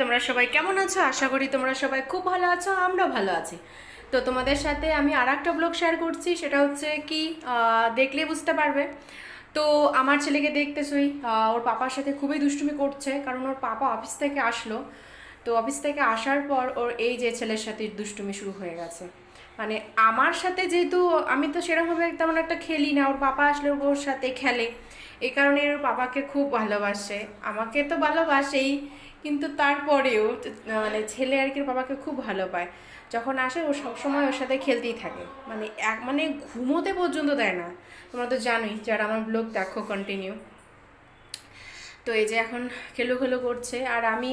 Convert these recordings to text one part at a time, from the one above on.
তোমরা সবাই কেমন আছো? আশা করি তোমরা সবাই খুব ভালো আছো, আমরাও ভালো আছি। তো তোমাদের সাথে আমি আর একটা ব্লগ শেয়ার করছি, সেটা হচ্ছে কি দেখলে বুঝতে পারবে। তো আমার ছেলেকে দেখতেছই ওর পাপার সাথে খুবই দুষ্টুমি করছে, কারণ ওর পাপা অফিস থেকে আসলো। তো অফিস থেকে আসার পর ওর এই যে ছেলের সাথে দুষ্টুমি শুরু হয়ে গেছে। মানে আমার সাথে যেহেতু, আমি তো সেরকমভাবে তেমন একটা খেলি না, ওর পাপা আসলে ওর সাথে খেলে। এই কারণে ওর বাবাকে খুব ভালোবাসে। আমাকে তো ভালোবাসেই কিন্তু তারপরেও মানে ছেলে আর কি বাবাকে খুব ভালো পায়। যখন আসে ও সবসময় ওর সাথে খেলতেই থাকে। মানে এক মানে ঘুমোতে পর্যন্ত দেয় না। তোমরা তো জানোই, যারা আমার ব্লগ দেখো কন্টিনিউ তো এই যে এখন খেলো খেলো করছে, আর আমি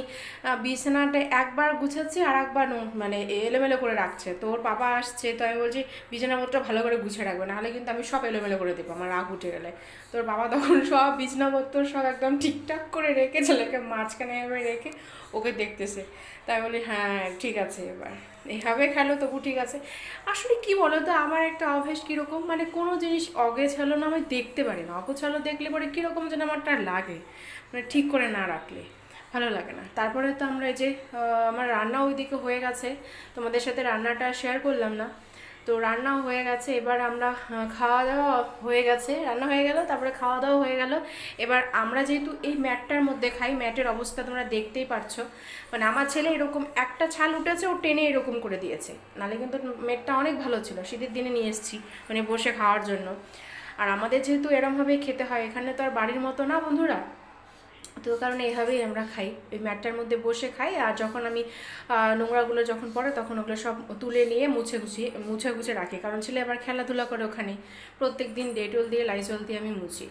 বিছানাটা একবার গুছাচ্ছি আর একবার মানে এলোমেলো করে রাখছে। তো ওর বাবা আসছে, তো আমি বলছি বিছানাপত্র ভালো করে গুছিয়ে রাখবে, নাহলে কিন্তু আমি সব এলোমেলো করে দেবো, আমার রাগ উঠে গেলে। তোর বাবা তখন সব বিছানাপত্র সব একদম ঠিকঠাক করে রেখে ছেলেকে মাঝখানে এভাবে রেখে ওকে দেখতেছে। তাই বলি হ্যাঁ ঠিক আছে এবার। এভাবে খেলো তবু ঠিক আছে। আসলে কি বলো তো আমার একটা অভ্যেস কীরকম মানে কোনো জিনিস অগেছালো না, আমি দেখতে পারি না। অগোছালো দেখলে পরে কীরকম যেন আমারটা লাগে মানে ঠিক করে না রাখলে। ভালো লাগে না। তারপরে তো আমরা এই যে আমার রান্না ওইদিকে হয়ে গেছে। তোমাদের সাথে রান্নাটা শেয়ার করলাম না। তো রান্না হয়ে গেছে, এবার আমরা খাওয়া দাওয়া হয়ে গেছে। রান্না হয়ে গেল, তারপরে খাওয়া দাওয়া হয়ে গেল। এবার আমরা যেহেতু এই ম্যাটটার মধ্যে খাই, ম্যাটের অবস্থা তোমরা দেখতেই পারছ। মানে আমার ছেলে এরকম একটা ছাল উঠেছে, ও টেনে এরকম করে দিয়েছে। নাহলে কিন্তু ম্যাটটা অনেক ভালো ছিল, শীতের দিনে নিয়ে এসেছি মানে বসে খাওয়ার জন্য। আর আমাদের যেহেতু এরমভাবেই খেতে হয়, এখানে তো আর বাড়ির মতো না বন্ধুরা। তো কারণে এভাবেই আমরা খাই। ওই ম্যাটটার মধ্যে বসে খাই আর যখন আমি নোংরাগুলো যখন পড়ে তখন ওগুলো সব তুলে নিয়ে মুছে গুছিয়ে মুছে গুছে রাখি। কারণ ছেলে আবার খেলাধুলা করে ওখানে। প্রত্যেক দিন ডেটল দিয়ে, লাইজল দিয়ে আমি মুছি।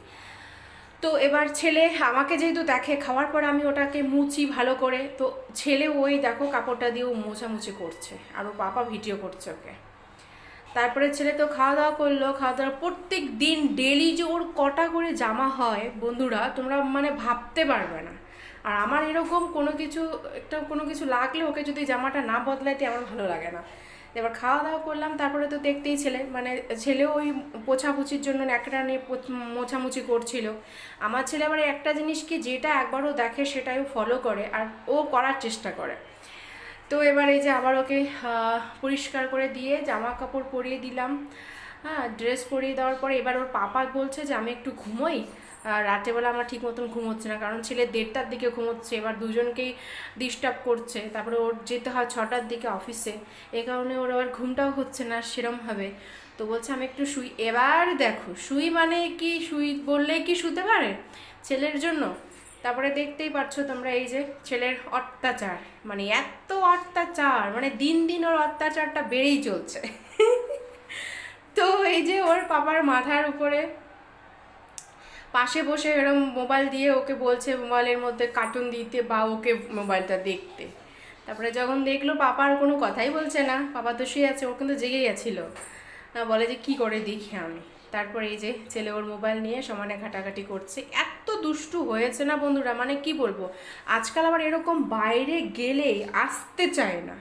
তো এবার ছেলে আমাকে যেহেতু দেখে, খাওয়ার পর আমি ওটাকে মুছি ভালো করে। তো ছেলে ওই দেখো কাপড়টা দিয়েও মোছামুছি করছে। আর ও পাপা ভিডিও করছে ওকে। তারপরে ছেলে তো খাওয়া দাওয়া করল, খাওয়া দাওয়া প্রত্যেক দিন ডেলি যে ওর কটা করে জামা হয় বন্ধুরা, তোমরা মানে ভাবতে পারবে না। আর আমার এরকম কোনো কিছু, একটা কোনো কিছু লাগলে ওকে যদি জামাটা না বদলাইতে আমার ভালো লাগে না। এবার খাওয়া দাওয়া করলাম, তারপরে তো দেখতেই ছেলে মানে ছেলেও ওই পোছাপুছির জন্য একটা নিয়ে মোছামুছি করছিল। আমার ছেলে আবার একটা জিনিস কি, যেটা একবারও দেখে সেটাই ফলো করে, আর ও করার চেষ্টা করে। তো এবার এই যে আবার ওকে পরিষ্কার করে দিয়ে জামা কাপড় পরিয়ে দিলাম। হ্যাঁ ড্রেস পরিয়ে দেওয়ার পরে এবার ওর পাপা বলছে যে, আমি একটু ঘুমোই। রাতেবেলা আমার ঠিক মতন ঘুম হচ্ছে না, কারণ ছেলে দেড়টার দিকে ঘুমোচ্ছে, এবার দুজনকেই ডিস্টার্ব করছে। তারপরে ওর যেতে হয় ছটার দিকে অফিসে এই কারণে ওর আবার ঘুমটাও হচ্ছে না সেরমভাবে তো বলছে, আমি একটু শুই। এবার দেখো, শুই মানে কি? শুই বললেই কি শুতে পারে? ছেলের জন্য? তারপরে দেখতেই পাচ্ছ তোমরা এই যে ছেলের অত্যাচার। মানে এত অত্যাচার মানে দিন দিন ওর অত্যাচারটা বেড়েই চলছে। তো এই যে ওর পাপার মাথার উপরে পাশে বসে এরকম মোবাইল দিয়ে ওকে বলছে মোবাইলের মধ্যে কার্টুন দিতে বা ওকে মোবাইলটা দেখতে। তারপরে যখন দেখল পাপার কোনো কথাই বলছে না, পাপা তো শুয়ে আছে, ও কিন্তু জেগে গেছিল না বলে যে কি করে দেখি আমি। তারপরে এই যে ছেলে ওর মোবাইল নিয়ে সমানে ঘাটাঘাটি করছে। এত দুষ্টু হয়েছে না বন্ধুরা? মানে কি বলব? আজকাল আবার এরকম বাইরে গেলে আসতে চায় না।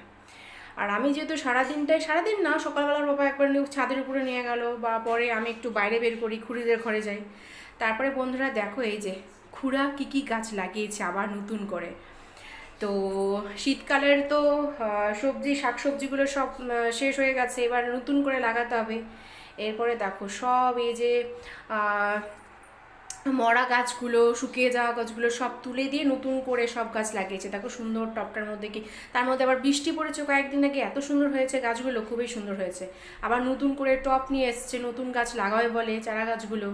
আর আমি যেহেতু সারাদিনটাই, সারাদিন না সকালবেলার বাবা একবার ছাদের উপরে নিয়ে গেল বা পরে আমি একটু বাইরে বের করি, খুঁড়িদের ঘরে যাই। তারপরে বন্ধুরা দেখো এই যে খুড়া কী কী গাছ লাগিয়েছে আবার নতুন করে। তো শীতকালের তো সবজি, শাকসবজিগুলো সব শেষ হয়ে গেছে, এবার নতুন করে লাগাতে হবে। এরপরে দেখো সব এই যে মরা গাছগুলো, শুকিয়ে যাওয়া গাছগুলো সব তুলে দিয়ে নতুন করে সব গাছ লাগিয়েছে। দেখো সুন্দর টপটার মধ্যে কি, তার মধ্যে আবার বৃষ্টি পড়েছে কয়েকদিন আগে, এত সুন্দর হয়েছে গাছগুলো, খুবই সুন্দর হয়েছে। আবার নতুন করে টপ নিয়ে এসছে, নতুন গাছ লাগাবে বলে চারা গাছগুলো।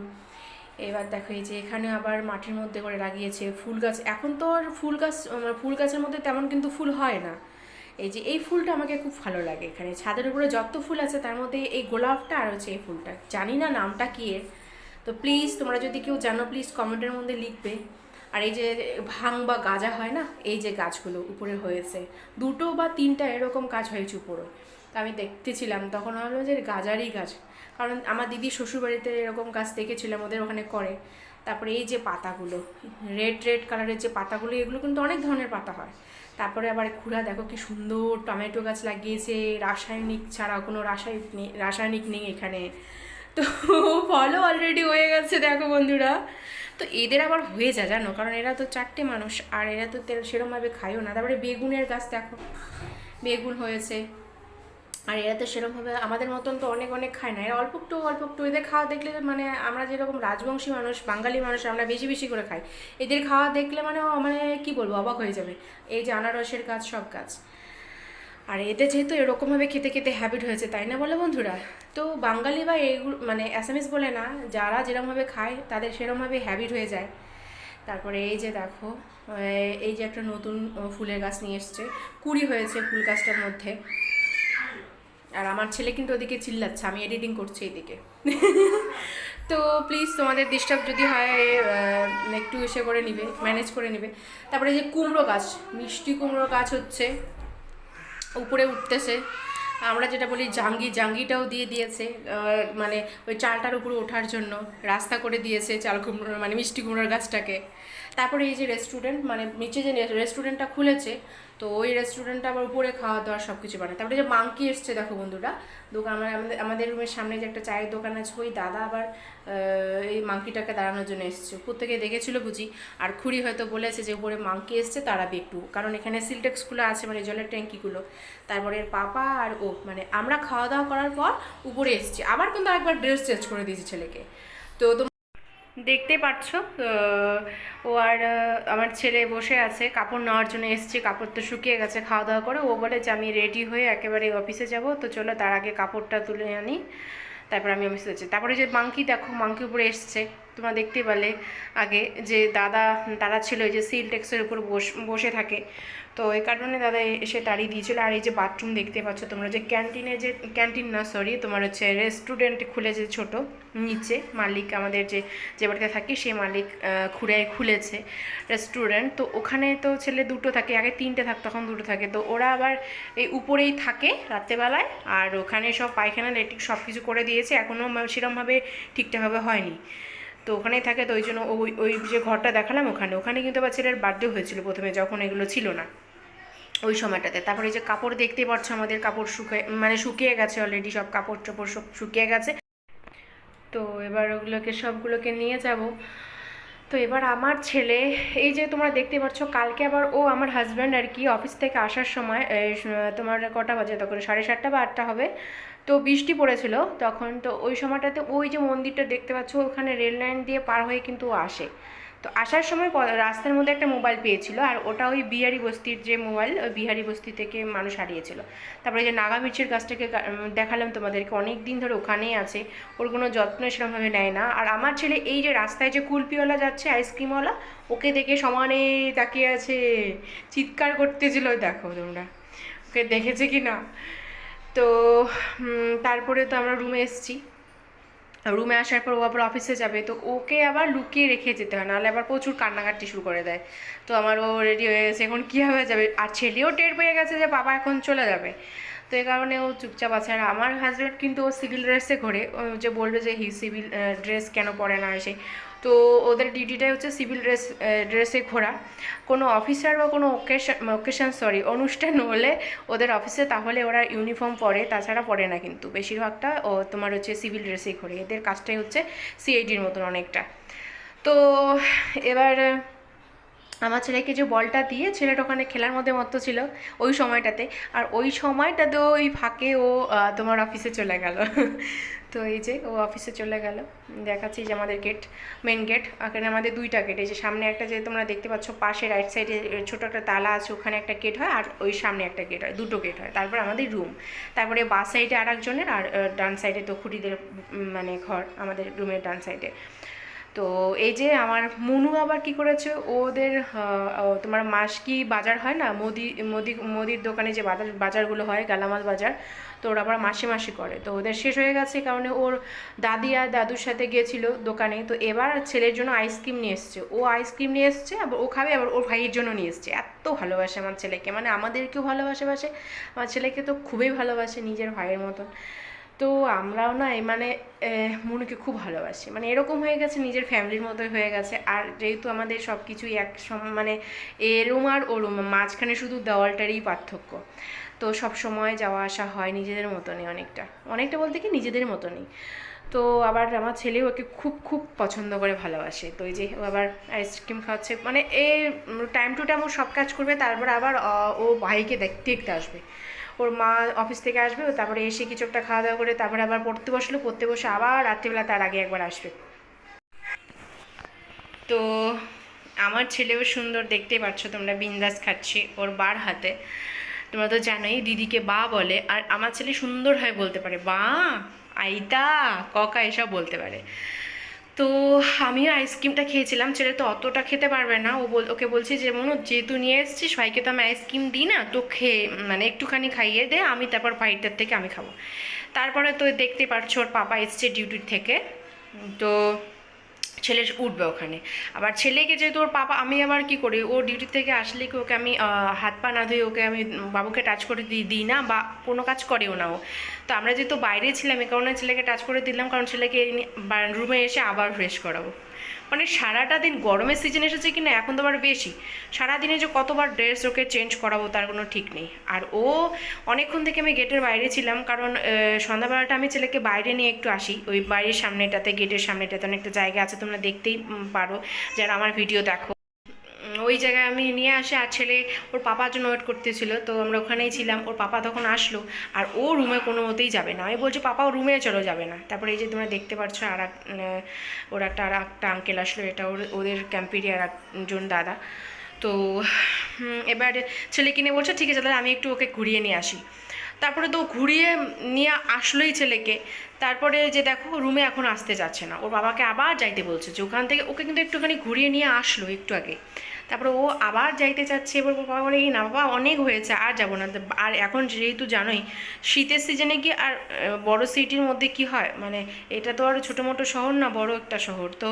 এবার দেখো এই যে এখানে আবার মাটির মধ্যে করে লাগিয়েছে ফুল গাছ। এখন তো আর ফুল গাছ, ফুল গাছের মধ্যে তেমন কিন্তু ফুল হয় না। এই যে এই ফুলটা আমাকে খুব ভালো লাগে এখানে। ছাদের উপরে যত ফুল আছে তার মধ্যে এই গোলাপটা আর হচ্ছে এই ফুলটা। জানি না নামটা কী এর। তো প্লিজ তোমরা যদি কেউ জানো প্লিজ কমেন্টের মধ্যে লিখবে। আর এই যে ভাং বা গাজা হয় না, এই যে গাছগুলো উপরে হয়েছে, দুটো বা তিনটা এরকম গাছ হয়েছে উপরে। তো আমি দেখতেছিলাম, তখন হলো যে গাজারই গাছ। কারণ আমার দিদি শ্বশুরবাড়িতে এরকম গাছ দেখেছিলাম ওদের ওখানে করে। তারপরে এই যে পাতাগুলো রেড রেড কালারের যে পাতাগুলো, এগুলো কিন্তু অনেক ধরনের পাতা হয়। তারপরে আবার খুড়া দেখো কি সুন্দর টমেটো গাছ লাগিয়েছে, রাসায়নিক ছাড়া কোনো রাসায়নিক নেই রাসায়নিক নেই এখানে। তো ফলও অলরেডি হয়ে গেছে, দেখো বন্ধুরা। তো এদের আবার হয়ে যায়, জানো? কারণ এরা তো চারটে মানুষ, আর এরা তো তেল সেরমভাবে খায়ও না। তারপরে বেগুনের গাছ, দেখো। বেগুন হয়েছে। আর এরা তো সেরকমভাবে আমাদের মতন তো অনেক অনেক খায় না। এরা অল্প একটু অল্প একটু এদের খাওয়া দেখলে মানে আমরা যেরকম রাজবংশী মানুষ, বাঙালি মানুষ, আমরা বেশি বেশি করে খাই। এদের খাওয়া দেখলে মানে মানে কি বলব, অবাক হয়ে যাবে। এই যে আনারসের গাছ, সব গাছ। আর এদের যেহেতু এরকমভাবে খেতে খেতে হ্যাবিট হয়েছে, তাই না বলে বন্ধুরা? তো বাঙালি বা এইগুলো মানে অ্যাসামিস বলে না, যারা যেরকমভাবে খায়, তাদের সেরকমভাবে হ্যাবিট হয়ে যায়। তারপরে এই যে দেখো এই যে একটা নতুন ফুলের গাছ নিয়ে এসছে। কুড়ি হয়েছে ফুল গাছটার মধ্যে। আর আমার ছেলে কিন্তু ওদিকে চিল্লাচ্ছে, আমি এডিটিং করছি এদিকে। তো প্লিজ তোমাদের ডিস্টার্ব যদি হয় একটু এসে করে নিবে ম্যানেজ করে নিবে। তারপরে যে কুমড়ো গাছ, মিষ্টি কুমড়ো গাছ হচ্ছে, উপরে উঠতেছে। আমরা যেটা বলি জাঙ্গি, জাঙ্গিটাও দিয়ে দিয়েছে মানে ওই চালটার উপরে ওঠার জন্য, রাস্তা করে দিয়েছে চাল কুমড়ো মানে মিষ্টি কুমড়োর গাছটাকে। তারপরে এই যে রেস্টুরেন্ট মানে নিচে যে রেস্টুরেন্টটা খুলেছে, তো ওই রেস্টুরেন্টটা আবার উপরে খাওয়া দাওয়া সব কিছু বানায়। তারপরে যে মাংকি এসছে, দেখো বন্ধুরা, দোকান আমার আমাদের আমাদের রুমের সামনে যে একটা চায়ের দোকান আছে, ওই দাদা আবার এই মাংকিটাকে দাঁড়ানোর জন্য এসছে। প্রত্যেকে দেখেছিল বুঝি, আর খুড়ি হয়তো বলেছে যে উপরে মাংকি এসছে তাড়াবি একটু কারণ এখানে সিলটেক্সগুলো আছে মানে জলের ট্যাঙ্কিগুলো। তারপরে পাপা আর ও মানে আমরা খাওয়া দাওয়া করার পর উপরে এসছি। আবার কিন্তু একবার ড্রেস চেঞ্জ করে দিয়েছি ছেলেকে। তো দেখতে পাচ্ছ ও আর আমার ছেলে বসে আছে, কাপড় নেওয়ার জন্য এসছে, কাপড় তো শুকিয়ে গেছে খাওয়া দাওয়া করে, ও বলে যে আমি রেডি হয়ে একেবারে অফিসে যাব, তো চলো তার আগে কাপড়টা তুলে আনি, তারপর আমি অফিসে যাচ্ছি। তারপরে যে মাংকি, দেখো মাংকি উপরে এসছে, তোমরা দেখতে পেলে আগে যে দাদা, তারা ছিল, এই যে সিল টেক্সের উপর বসে থাকে তো এই কারণে দাদা এসে তাড়িয়ে দিয়েছিল। আর এই যে বাথরুম দেখতে পাচ্ছ তোমরা, যে ক্যান্টিনে যে ক্যান্টিন না সরি তোমার হচ্ছে রেস্টুরেন্ট খুলেছে ছোট, নিচে মালিক আমাদের যে যে বাড়িতে থাকি সেই মালিক খুঁড়ে খুলেছে রেস্টুরেন্ট তো ওখানে তো ছেলে দুটো থাকে, আগে তিনটে থাকতো এখন দুটো থাকে। তো ওরা আবার এই উপরেই থাকে রাত্রেবেলায়, আর ওখানে সব পায়খানা লেট্রিক সব কিছু করে দিয়েছে। এখনও সেরকমভাবে ঠিকঠাকভাবে হয়নি। তো ওখানেই থাকে, তো ওই জন্য ওই ওই যে ঘরটা দেখালাম ওখানে। ওখানে কিন্তু আবার ছেলের বার্থডে হয়েছিল প্রথমে, যখন এগুলো ছিল না ওই সময়টাতে। তারপরে যে কাপড় দেখতে পাচ্ছ আমাদের কাপড় শুকিয়ে মানে শুকিয়ে গেছে অলরেডি সব কাপড় চোপড় সব শুকিয়ে গেছে। তো এবার ওগুলোকে, সবগুলোকে নিয়ে যাব। তো এবার আমার ছেলে, এই যে তোমরা দেখতে পাচ্ছ, কালকে আবার ও আমার হাজব্যান্ড আর কি অফিস থেকে আসার সময় তোমার কটা বাজে? তখন সাড়ে সাতটা বা আটটা হবে। তো বৃষ্টি পড়েছিল তখন, তো ওই সময়টাতে ওই যে মন্দিরটা দেখতে পাচ্ছ, ওখানে রেল লাইন দিয়ে পার হয়ে কিন্তু আসে। তো আসার সময় রাস্তার মধ্যে একটা মোবাইল পেয়েছিল আর ওটা ওই বিহারি বস্তির যে মোবাইল ওই বিহারি বস্তি থেকে মানুষ হারিয়েছিল। তারপরে যে নাগা মির্চের গাছটাকে দেখালাম তোমাদেরকে, অনেক দিন ধরে ওখানেই আছে, ওর কোনো যত্ন সেরকমভাবে নেয় না। আর আমার ছেলে এই যে রাস্তায় যে কুলপিওয়ালা যাচ্ছে, আইসক্রিমওয়ালা, ওকে দেখে সমানে তাকিয়ে আছে, চিৎকার করতেছিল, দেখো তোমরা। ওকে দেখেছে কি না তো তারপরে তো আমরা রুমে এসেছি। রুমে আসার পর ও আবার অফিসে যাবে। তো ওকে আবার লুকিয়ে রেখে যেতে হয়, নাহলে আবার প্রচুর কান্নাকাটি শুরু করে দেয়। তো আমার ও রেডি হয়ে গেছে। এখন কীভাবে যাবে? আর ছেলেও টের পেয়ে গেছে যে বাবা এখন চলে যাবে। তো এই কারণে ও চুপচাপ আছে। আর আমার হাজব্যান্ড কিন্তু ও সিভিল ড্রেসে ঘোরে। ও যে বলবে যে হি সিভিল ড্রেস কেন পরে না এসে তো ওদের ডিউটিটাই হচ্ছে সিভিল ড্রেস ড্রেসে ঘোরা। কোনো অফিসার বা কোনো ওকেশন ওকেশন সরি অনুষ্ঠান হলে ওদের অফিসে তাহলে ওরা ইউনিফর্ম পরে, তাছাড়া পরে না কিন্তু। বেশিরভাগটা ও তোমার হচ্ছে সিভিল ড্রেসেই ঘোরে। এদের কাজটাই হচ্ছে সিআইডির মতন অনেকটা। তো এবার আমার ছেলেকে যে বলটা দিয়ে ছেলেটা ওখানে খেলার মধ্যে মত্ত ছিল ওই সময়টাতে। আর ওই সময়টাতে ওই ফাঁকে ও তোমার অফিসে চলে গেল। তো এই যে ও অফিসে চলে গেল। দেখাচ্ছি যে আমাদের গেট মেন গেট এখানে আমাদের দুইটা গেট এই যে সামনে একটা যে তোমরা দেখতে পাচ্ছ, পাশে রাইট সাইডে ছোটো একটা তালা আছে, ওখানে একটা গেট হয় আর ওই সামনে একটা গেট হয়, দুটো গেট হয়। তারপর আমাদের রুম তারপরে বাস সাইডে আর একজনের আর ডান সাইডে তো খুঁটিদের মানে ঘর আমাদের রুমের ডান সাইডে তো এই যে আমার মনু আবার কি করেছে? ওদের তোমার মাস কি বাজার হয় না? মোদি মোদি, মোদির দোকানে যে বাজার, বাজারগুলো হয়, গালামাল বাজার, তো ওরা আবার মাসে মাসে করে। তো ওদের শেষ হয়ে গেছে কারণে ওর দাদি আর দাদুর সাথে গিয়েছিল দোকানে। তো এবার ছেলের জন্য আইসক্রিম নিয়ে এসছে। ও আইসক্রিম নিয়ে এসছে, আবার ও খাবে, আবার ওর ভাইয়ের জন্য নিয়ে এসছে। এত ভালোবাসে আমার ছেলেকে। মানে আমাদেরকেও ভালোবাসে বাসে আমার ছেলেকে তো খুবই ভালোবাসে নিজের ভাইয়ের মতন। তো আমরাও না মানে মনুকে খুব ভালোবাসি। মানে এরকম হয়ে গেছে, নিজের ফ্যামিলির মতোই হয়ে গেছে। আর যেহেতু আমাদের সব কিছুই এক মানে এ রুম আর ও রুম মাঝখানে শুধু দেওয়ালটারই পার্থক্য। তো সব সময় যাওয়া আসা হয় নিজেদের মতনই অনেকটা। অনেকটা বলতে কি নিজেদের মতনই। তো আবার আমার ছেলেও ওকে খুব খুব পছন্দ করে ভালোবাসে। তো এই যে ও আবার আইসক্রিম খাওয়াচ্ছে মানে এ, টাইম টু টাইম ও সব কাজ করবে, তারপর আবার ও ভাইকে দেখ- দেখতে আসবে। ওর মা অফিস থেকে আসবে, তারপরে এসে কিছু একটা খাওয়া দাওয়া করে তারপরে আবার পড়তে বসল, পড়তে বসে আবার রাত্রিবেলা তার আগে একবার আসবে। তো আমার ছেলেও সুন্দর, দেখতেই পাচ্ছ তোমরা বিন্দাস খাচ্ছি ওর বার হাতে। তোমরা তো জানোই দিদিকে বা বলে, আর আমার ছেলে সুন্দর হয়ে বলতে পারে, বা, আইতা, ককা এসব বলতে পারে। তো আমিও আইসক্রিমটা খেয়েছিলাম। ছেলে তো অতটা খেতে পারবে না। ও বল ওকে বলছি যে, মনে, যেহেতু নিয়ে এসেছিস সবাইকে তো আমি আইসক্রিম দিই না তো খেয়ে মানে একটুখানি খাইয়ে দে, আমি তারপর ফাইটার থেকে আমি খাব। তারপরে তো দেখতে পারছ, ওর পাপা এসছে ডিউটির থেকে। তো ছেলে উঠবে ওখানে। আবার ছেলেকে যেহেতু ওর পাপা, আমি আবার কি করি? ও ডিউটি থেকে আসলে কি ওকে আমি হাত পা না ধুয়ে ওকে আমি বাবুকে টাচ করে দিই দিই না বা কোনো কাজ করেও না ও। তো আমরা যেহেতু বাইরে ছিলাম, এ কারণে ছেলেকে টাচ করে দিলাম, কারণ ছেলেকে রুমে এসে আবার ফ্রেশ করাবো। মানে সারাটা দিন গরমের সিজন এসেছে কি না এখন তো আবার বেশি। সারাদিনে যে কতবার ড্রেস ওকে চেঞ্জ করাবো তার কোনো ঠিক নেই। আর ও অনেকক্ষণ থেকে আমি গেটের বাইরে ছিলাম কারণ সন্ধ্যাবেলাটা আমি ছেলেকে বাইরে নিয়ে একটু আসি। ওই বাড়ির সামনেটাতে গেটের সামনেটাতে অনেকটা জায়গা আছে, তোমরা দেখতেই পারো। যারা আমার ভিডিও দেখো। ওই জায়গায় আমি নিয়ে আসে আর ছেলে ওর পাপার জন্য ওয়েট করতেছিল, তো আমরা ওখানেই ছিলাম, ওর পাপা তখন আসলো, আর ও রুমে কোনো মতেই যাবে না। আমি বলছি পাপাও রুমে চলো, যাবে না। তারপরে এই যে তোমরা দেখতে পাচ্ছ আর এক ওর একটা আর একটা আঙ্কেল আসলো, এটা ওর ওদের ক্যাম্পেরই আর একজন দাদা। তো এবার ছেলে কিনে বলছে, ঠিক আছে, তাহলে আমি একটু ওকে ঘুরিয়ে নিয়ে আসি। তারপরে তো ঘুরিয়ে নিয়ে আসলোই ছেলেকে। তারপরে যে দেখো রুমে এখন আসতে যাচ্ছে না। ওর বাবাকে আবার যাইতে বলছে যে, ওখান থেকে ওকে কিন্তু একটুখানি ঘুরিয়ে নিয়ে আসলো একটু আগে। তারপরে ও আবার যাইতে চাচ্ছে, এবার বাবা বলে না, বাবা অনেক হয়েছে, আর যাব না। আর এখন যেহেতু জানোই, শীতের সিজনে কি আর বড় সিটির মধ্যে কি হয়? মানে এটা তো আর ছোটো মোটো শহর না, বড় একটা শহর। তো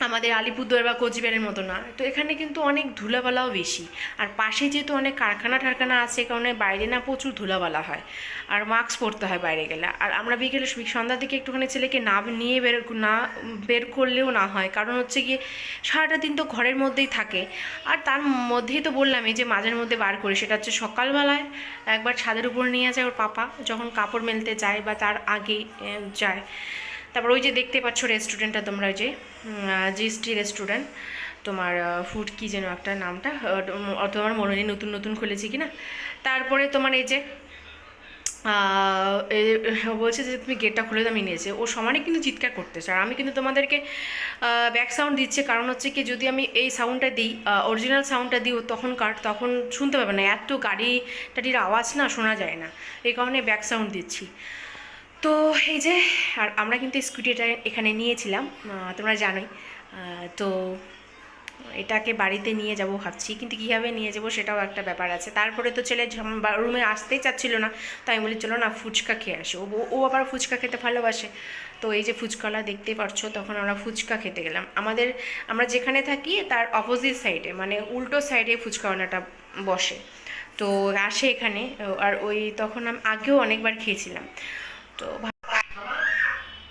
আমাদের আলিপুরদুয়ার বা কোচবিহারের মতো না। তো এখানে কিন্তু অনেক ধুলাবালাও বেশি। আর পাশে যেহেতু অনেক কারখানা টারখানা আছে কারণে বাইরে না প্রচুর ধুলাবালা হয়। আর মাস্ক পরতে হয় বাইরে গেলে। আর আমরা বিকেলে সন্ধ্যার দিকে একটুখানি ছেলেকে না নিয়ে বের না বের করলেও না হয়। কারণ হচ্ছে গিয়ে সারাটা দিন তো ঘরের মধ্যেই থাকে। আর তার মধ্যেই তো বললামই যে মাঝের মধ্যে বার করি। সেটা হচ্ছে সকালবেলায় একবার ছাদের উপর নিয়ে যায় ওর পাপা। যখন কাপড় মেলতে যায় বা তার আগে যায়। তারপর ওই যে দেখতে পাচ্ছ রেস্টুরেন্টটা তোমরা ওই যে জিএসটি রেস্টুরেন্ট, তোমার ফুড কি যেন একটা নামটা তোমার মনে নেই নতুন নতুন খুলেছে কি না তারপরে তোমার এই যে বলছে যে তুমি গেটটা খুলে দামি নিয়েছে। ও সমানে কিন্তু চিৎকার করতেছে। আর আমি কিন্তু তোমাদেরকে ব্যাক সাউন্ড দিচ্ছে, কারণ হচ্ছে কি যদি আমি এই সাউন্ডটা দিই অরিজিনাল সাউন্ডটা দিই, ও তখন শুনতে পাবে না। এত গাড়ি টাড়ির আওয়াজ না শোনা যায় না। এই কারণে ব্যাক সাউন্ড দিচ্ছি। তো এই যে, আর আমরা কিন্তু স্কুটিটা এখানে নিয়েছিলাম তোমরা জানোই। তো এটাকে বাড়িতে নিয়ে যাব ভাবছি, কিন্তু কীভাবে নিয়ে যাব সেটাও একটা ব্যাপার আছে। তারপরে তো ছেলে রুমে আসতেই চাচ্ছিল না, তাই আমি বলি, চলো না, ফুচকা খেয়ে আসি। ও ও আবার ফুচকা খেতে ভালোবাসে। তো এই যে ফুচকালা দেখতে পারছ, তখন আমরা ফুচকা খেতে গেলাম। আমাদের, আমরা যেখানে থাকি, তার অপোজিট সাইডে মানে উল্টো সাইডে ফুচকাওয়ালাটা বসে। তো আসে এখানে আর ওই তখন আমি, আগেও অনেকবার খেয়েছিলাম। তো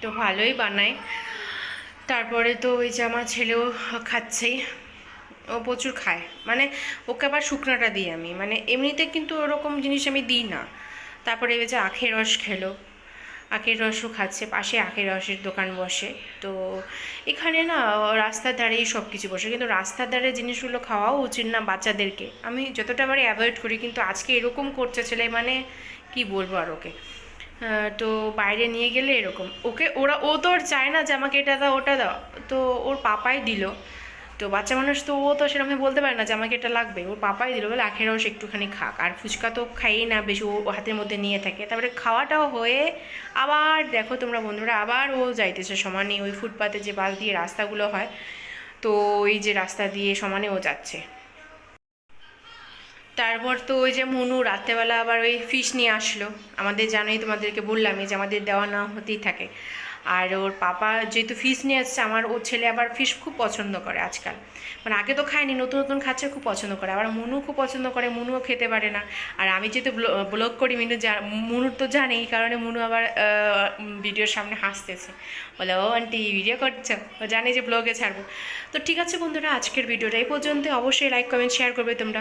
তো ভালোই বানায়। তারপরে তো ওই যে আমার ছেলেও খাচ্ছেই। ও প্রচুর খায়। মানে ওকে আবার শুকনাটা দিই আমি। মানে এমনিতে কিন্তু ওরকম জিনিস আমি দিই না। তারপরে এই যে আখের রস খেলো। আখের রসও খাচ্ছে। পাশে আখের রসের দোকান বসে। তো এখানে না রাস্তার ধারেই সব কিছু বসে। কিন্তু রাস্তার ধারে জিনিসগুলো খাওয়াও উচিত না বাচ্চাদেরকে। আমি যতটা পারি অ্যাভয়েড করি। কিন্তু আজকে এরকম করছে ছেলে মানে কি বলব আর ওকে? তো বাইরে নিয়ে গেলে এরকম। ওকে, ওরা, ও তো আর চায় না যে আমাকে এটা দাও, ওটা দাও। তো ওর পাপাই দিল। তো বাচ্চা মানুষ তো, ও তো সেরকম বলতে পারে না যে আমাকে এটা লাগবে। ওর পাপাই দিল, বলে আখের রস একটুখানি খাক। আর ফুচকা তো খাইই না, বেশি ও হাতের মধ্যে নিয়ে থাকে। তারপরে খাওয়াটাও হয়ে আবার, দেখো তোমরা বন্ধুরা, আবার ও যাইতেছে সমানে ওই ফুটপাতে যে পাশ দিয়ে রাস্তাগুলো হয়। তো ওই যে রাস্তা দিয়ে সমানে ও যাচ্ছে। তারপর তো ওই যে মনু রাত্রেবেলা আবার ওই ফিশ নিয়ে আসলো। আমাদের জানোই তোমাদেরকে বললামই যে আমাদের দেওয়া না হতেই থাকে। আর ওর পাপা যেহেতু ফিশ নিয়ে আসছে, আমার ওর ছেলে আবার ফিশ খুব পছন্দ করে আজকাল। মানে আগে তো খায়নি, নতুন নতুন খাচ্ছে, খুব পছন্দ করে। আবার মুনু খুব পছন্দ করে, মুনুও খেতে পারে না। আর আমি যেহেতু ব্লগ করি, মিনু মুনুর তো জানে, এই কারণে মুনু আবার ভিডিওর সামনে হাসতেছে। বলে, ও আন্টি ভিডিও করছ? ও জানে যে ব্লগে ছাড়বো। তো ঠিক আছে বন্ধুরা, আজকের ভিডিওটা এই পর্যন্ত অবশ্যই লাইক কমেন্ট শেয়ার করবে তোমরা।